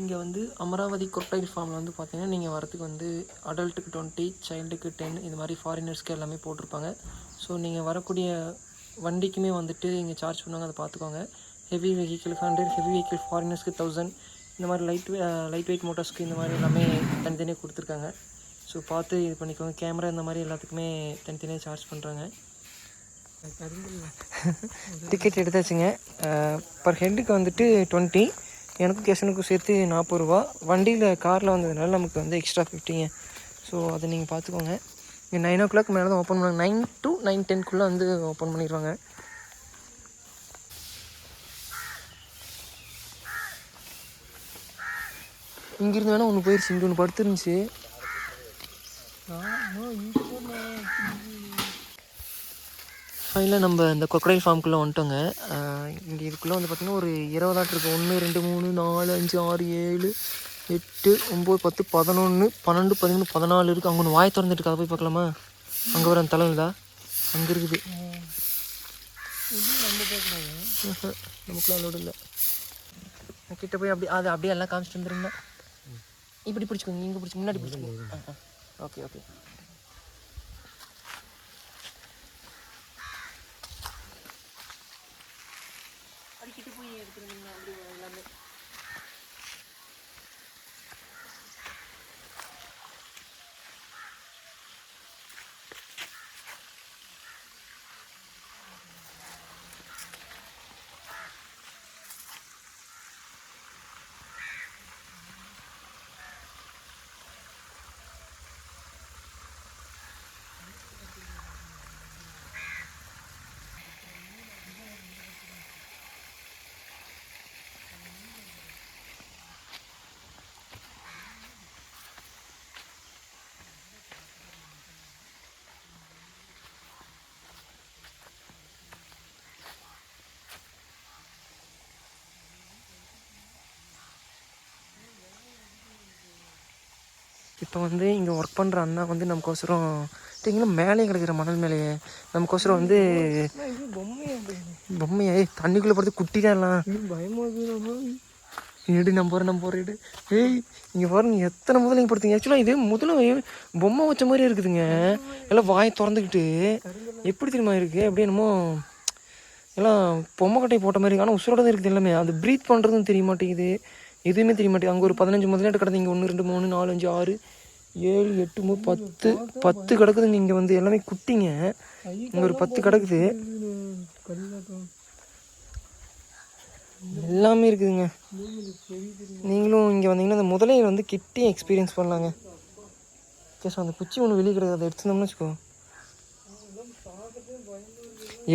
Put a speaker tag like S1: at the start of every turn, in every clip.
S1: இங்கே வந்து அமராவதி கொட்டைல் ஃபார்மில் வந்து பார்த்தீங்கன்னா நீங்கள் வரத்துக்கு வந்து அடல்ட்டுக்கு டுவெண்ட்டி சைல்டுக்கு டென் இது மாதிரி ஃபாரினர்ஸ்க்கு எல்லாமே போட்டிருப்பாங்க. ஸோ நீங்கள் வரக்கூடிய வண்டிக்குமே வந்துட்டு இங்கே சார்ஜ் பண்ணுவாங்க அதை பார்த்துக்கோங்க heavy vehicle hundred heavy vehicle ஃபாரினர்ஸ்க்கு thousand இந்த மாதிரி லைட் லைட் வெயிட் மோட்டார்ஸ்க்கு இந்த மாதிரி எல்லாமே தனித்தனியாக கொடுத்துருக்காங்க. ஸோ பார்த்து இது பண்ணிக்கோங்க. கேமரா இந்த மாதிரி எல்லாத்துக்குமே தனித்தனியாக சார்ஜ் பண்ணுறாங்க டிக்கெட் எடுத்தாச்சுங்க. பர் ஹெட்டுக்கு வந்துட்டு டுவெண்ட்டி எனக்கும் கெஷனுக்கும் சேர்த்து நாற்பது ரூபா. வண்டியில் காரில் வந்ததுனால நமக்கு வந்து எக்ஸ்ட்ரா ஃபிஃப்டிங்க ஸோ அதை நீங்கள் பார்த்துக்கோங்க. இங்கே நைன் ஓ கிளாக் மேலே தான் ஓப்பன் பண்ணுவாங்க. நைன் டு நைன் டென்க்குள்ளே வந்து ஓப்பன் பண்ணிடுவாங்க இங்கேருந்து வேணால் ஒன்று போயிடுச்சு இங்கே ஒன்று படுத்துருந்துச்சு. ஃபைனலாக நம்ம இந்த கொக்கடைல் ஃபார்முக்குள்ளே வந்துட்டோங்க. இங்கே இதுக்குள்ளே வந்து பார்த்திங்கன்னா ஒரு இருபதாட்டு இருக்குது ஒன்று ரெண்டு மூணு நாலு அஞ்சு ஆறு ஏழு எட்டு ஒம்பது பத்து பதினொன்று பன்னெண்டு பதிமூணு பதினாலு இருக்குது அங்கே ஒன்று வாய் திறந்துட்டு அதை போய் பார்க்கலாமா? அங்கே வர அந்த தலைவலா அங்கே இருக்குது. நமக்குலாம் அலோடு இல்லை. கிட்ட போய் அப்படி அது அப்படியே எல்லாம் காமிச்சிட்டு வந்துருங்கண்ணா இப்படி பிடிச்சிக்கோங்க. இங்கே பிடிச்சி முன்னாடி பிடிச்சிக்கோங்க. Okay okay. இப்போ வந்து இங்கே ஒர்க் பண்ணுற அண்ணா வந்து நமக்கோசரம் பார்த்தீங்கன்னா மேலே கிடைக்கிற மணல் மேலேயே. நமக்கோசரம் வந்து பொம்மையா? ஏய் தண்ணிக்குள்ளே படுத்து எல்லாம்.
S2: பயமாக
S1: எடு நம்பர் நம்பர் எடு ஏய் இங்கே பாருங்க எத்தனை முதல்ல இங்கே படுத்துங்க? ஆக்சுவலாக இது முதல்ல பொம்மை வச்ச மாதிரி இருக்குதுங்க. எல்லாம் வாயை திறந்துக்கிட்டு. எப்படி தெரியுமா இருக்குது எப்படி என்னமோ எல்லாம் பொம்மை கட்டை போட்ட மாதிரி ஆனால் உசுரோட தான் இருக்குது எல்லாமே. அது ப்ரீத் பண்ணுறதும் தெரிய மாட்டேங்குது. எதுவுமே தெரிய மாட்டேங்குது. அங்கே ஒரு பதினஞ்சு முதலாட்டு கிடந்து இங்கே ஒன்று ரெண்டு மூணு நாலு அஞ்சு ஆறு ஏழு எட்டு மூணு பத்து பத்து கிடக்குதுங்க. இங்கே வந்து எல்லாமே குட்டிங்க. இங்கே ஒரு பத்து கிடக்குது. எல்லாமே இருக்குதுங்க. நீங்களும் இங்கே வந்தீங்கன்னா அந்த முதலையை வந்து கிட்டே எக்ஸ்பீரியன்ஸ் பண்ணலாங்க. கேஸ் அந்த குச்சி ஒன்று வெளியே கிடக்குது. அதை எடுத்துருந்தோம்னு வச்சுக்கோ.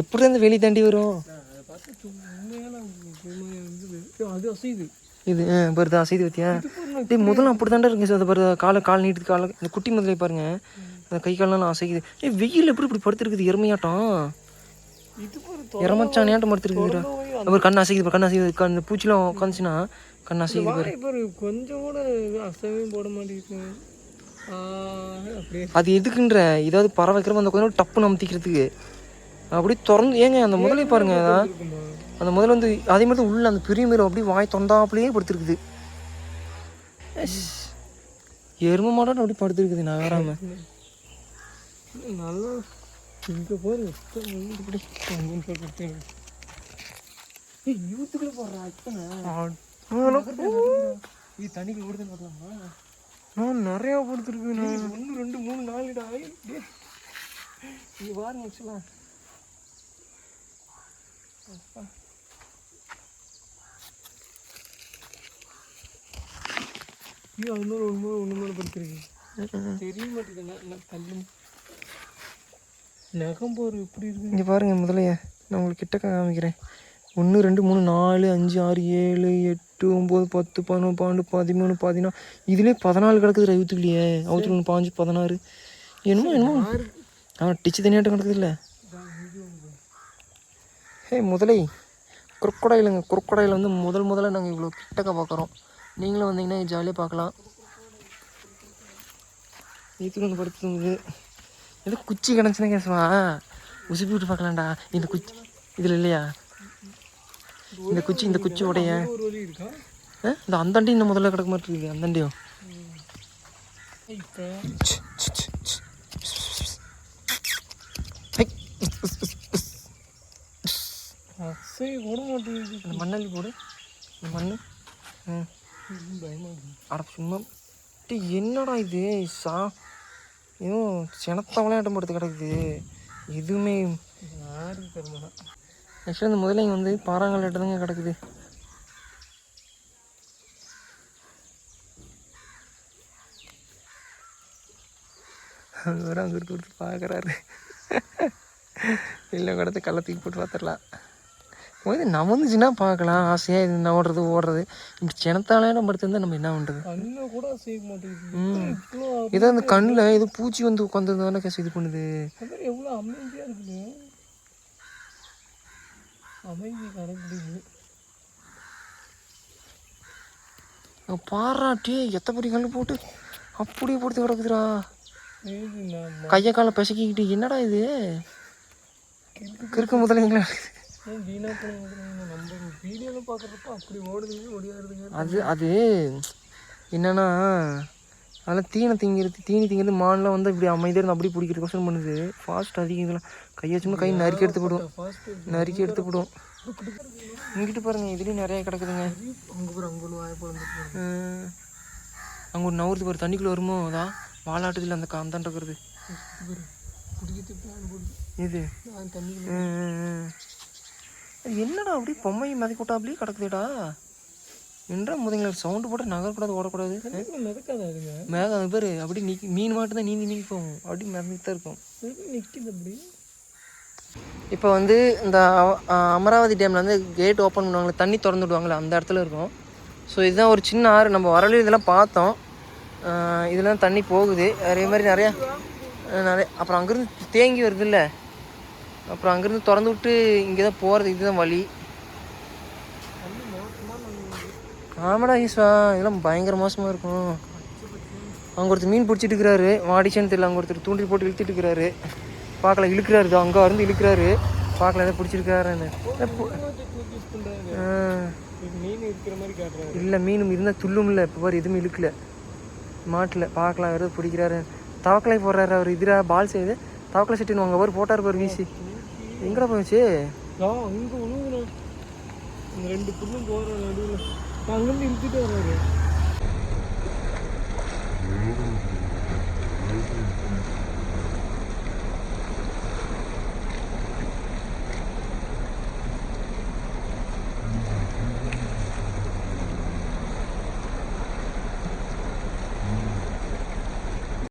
S1: எப்படி அந்த வெளியே தாண்டி வரும்?
S2: அது அசையுது.
S1: இது பாருதா செய்தி பத்தியா டேய் முதல்ல அப்படி தாண்டா இருக்கு சார். அதை பாரு காலை கால் நீட்டுக்கு காலை இந்த குட்டி முதலை பாருங்க. அந்த கை காலெல்லாம் அசைக்குது. ஏய் வெயில் எப்படி இப்படி படுத்துருக்குது? எருமையாட்டம். எரமச்சானியாட்டம் படுத்துருக்குதுடா. அப்புறம் கண் அசைக்குது கண் அசைக்குது. கண் பூச்சிலாம் உட்காந்துச்சுன்னா கண் அசைக்குது பாரு.
S2: கொஞ்சம் கூட அசைவையும் போட மாட்டேங்குது.
S1: அது எதுக்குன்ற? ஏதாவது பறவை வைக்கிறப்ப அந்த கொஞ்சம் டப்புன்னு அமுத்திக்கிறதுக்கு. அப்படியே திறந்து ஏங்க அந்த முதலை பாருங்க அதான். அந்த முதல்ல வந்து அதே மாதிரி தான் உள்ள அந்த பெரிய மேல அப்படியே வாய் தொந்தாப்புலயே படுத்துருக்குது. எருமை மாடம் அப்படி படுத்துருக்குது நான் வராம
S2: நல்லா இங்கே இப்படி சொல்லிட்டு
S1: யூத்துக்குள்ள போடுறா இது தண்ணிக்குள்ள ஓடுதுன்னு பார்க்கலாமா?
S2: நான் நிறையா படுத்துருக்கு நான்.
S1: ஒன்று ரெண்டு மூணு நாலுடா. இது பாருங்க ஆக்சுவலா
S2: ஐயோ அது மாதிரி ஒன்று ஒன்று மேலே படுத்துருக்கு தெரிய மாட்டேங்குது. நகம் எப்படி இருக்கு?
S1: இங்கே பாருங்க முதலைய. நான் உங்களுக்கு கிட்ட காமிக்கிறேன். ஒன்று ரெண்டு மூணு நாலு அஞ்சு ஆறு ஏழு எட்டு ஒம்பது பத்து பதினொன்று பன்னெண்டு பதிமூணு பதினாலு இதுலேயே பதினாலு கிடக்குது அவுத்துக்குள்ளேயே அவுத்து ஒன்று பாஞ்சு பதினாறு. என்னமோ என்னமோ. அவன் டிச்சு தனியாட்டம் கிடக்குது இல்லை? ஹே முதலை. குறுக்கொடையிலுங்க குறுக்கடையில் வந்து முதல் முதல்ல நாங்கள் இவ்வளோ கிட்டக்க பார்க்குறோம் நீங்களும் வந்தீங்கன்னா ஜாலியாக பார்க்கலாம். இதுக்கு ஒன்று படுத்துது ஏதோ குச்சி கிடந்துச்சுன்னா கேசுவா? உசுப்பி விட்டு பார்க்கலாம்டா. இந்த குச்சி இதில் இல்லையா? இந்த குச்சி இந்த குச்சி உடைய இந்த அந்தாண்டி இன்னும் முதல்ல கிடக்க மாட்டேங்குது அந்தாண்டியும்
S2: போட மாட்டேங்குது.
S1: இந்த மண்ணள்ளி போடு. இந்த மண் ம். அட சும்மா டே என்னடா இது? சா ஏதோ சினத்த விளையாட்டம் படுத்து கிடக்குது. எதுவுமே ஆக்சுவலாக இந்த முதலைங்க வந்து பாறாங்கல் தாங்க கிடக்குது. அங்கே வர அங்கே இருந்து பார்க்குறாரு இல்லை கடத்து கள்ளத்துக்கு தூக்கி போட்டு பார்த்துடலாம் போய் நம்ம வந்து சின்ன பார்க்கலாம். ஆசையாக இது நோடுறது ஓடுறது. இப்படி சினத்தாலையெல்லாம் படுத்திருந்தா நம்ம என்ன பண்ணுறது
S2: கூட அசைக்க மாட்டேங்குது.
S1: ஏதோ அந்த கண்ணில் ஏதோ பூச்சி வந்து உட்காந்துருந்தோன்னே கேஸ் இது பண்ணுது.
S2: எவ்வளோ அமைதியாக இருக்குது அமைதி கடைபிடிக்குது.
S1: பாராட்டி எத்த பெரிய கல் போட்டு அப்படியே படுத்து கிடக்குதுடா.
S2: இது நம்ம
S1: கையை காலை பிசக்கிக்கிட்டு என்னடா இது? கிறுக்கு முதலைங்களா?
S2: ஏன் வீணாக போன நம்ம வீடியோவில் பார்க்குறப்ப அப்படி ஓடுதுங்க ஓடியாருதுங்க
S1: அது அது என்னன்னா அதெல்லாம் தீனை திங்கிறது தீனி திங்கிறது மான்லாம் வந்து இப்படி அமைதியாக இருந்து அப்படி பிடிக்கிற கொஸ்டின் பண்ணுது. ஃபாஸ்ட் அதிகம் இதெல்லாம். கையை வச்சோம்னா கை நறுக்கி எடுத்து போடும் நறுக்கி எடுத்து போடும் இங்கிட்டு பாருங்க இதுலேயும் நிறைய கிடக்குதுங்க.
S2: அங்கே
S1: ஒரு நவுறுது பாரு தண்ணிக்குள்ளே வருமோ? அதான் வாலாட்டுதில் அந்த
S2: போடுது.
S1: இது
S2: நான் தண்ணி
S1: ம், ம், ம். அது என்னடா அப்படி? பொம்மையை மிதக்கூட்டா அப்படியே கிடக்குதுடா. என்றா முதல்ல சவுண்டு போட்டு நகரக்கூடாது ஓடக்கூடாது.
S2: மிதக்காத அதுங்க
S1: மேகம் அது பேர் அப்படி நீ மீன் மாட்டு தான் நீந்தி நீந்தி போகும். அப்படி மிதந்துட்டு தான் இருக்கும்
S2: நிற்கிது அப்படி.
S1: இப்போ வந்து இந்த அமராவதி டேமில் வந்து கேட் ஓப்பன் பண்ணுவாங்களே தண்ணி திறந்து விடுவாங்களே அந்த இடத்துல இருக்கும். ஸோ இதுதான் ஒரு சின்ன ஆறு. நம்ம வரலையும் இதெல்லாம் பார்த்தோம். இதெல்லாம் தண்ணி போகுது. அதே மாதிரி நிறையா நிறைய அப்புறம் அங்கேருந்து தேங்கி வருதுல்ல. அப்புறம் அங்கேருந்து திறந்து விட்டு இங்கே தான் போகிறது இதுதான் வழி. ஆமாடா ஈஸ்வா இதெல்லாம் பயங்கர மோசமாக இருக்கும். அங்கே ஒருத்தர் மீன் பிடிச்சிட்டு இருக்கிறாரு. வாடிச்சேன்னு தெரியல அங்கே ஒருத்தர் தூண்டில் போட்டு இழுத்துட்டு இருக்கிறாரு. பார்க்கல இழுக்கிறாரு தான் அங்கே வந்து இழுக்கிறாரு. பார்க்கல எதாவது பிடிச்சிருக்காருன்னு.
S2: மீன் மாதிரி
S1: இல்லை மீனும் இருந்தால் துள்ளும் இல்லை. இப்போ பாரு எதுவுமே இழுக்கல. மாட்டில் பார்க்கலாம் யாராவது பிடிக்கிறாரு. தவக்கலை போடுறாரு அவர். இதுரா பால் செய்யுது. தவக்கலை செட்டுன்னு அங்கே பாரு போட்டார் பாரு வீசி. எங்கடா
S2: போயிடுச்சு இங்கே ஒன்று ரெண்டு புண்ணும் போகிற நடுவில். அங்கேருந்து இழுத்துட்டு வர்றாரு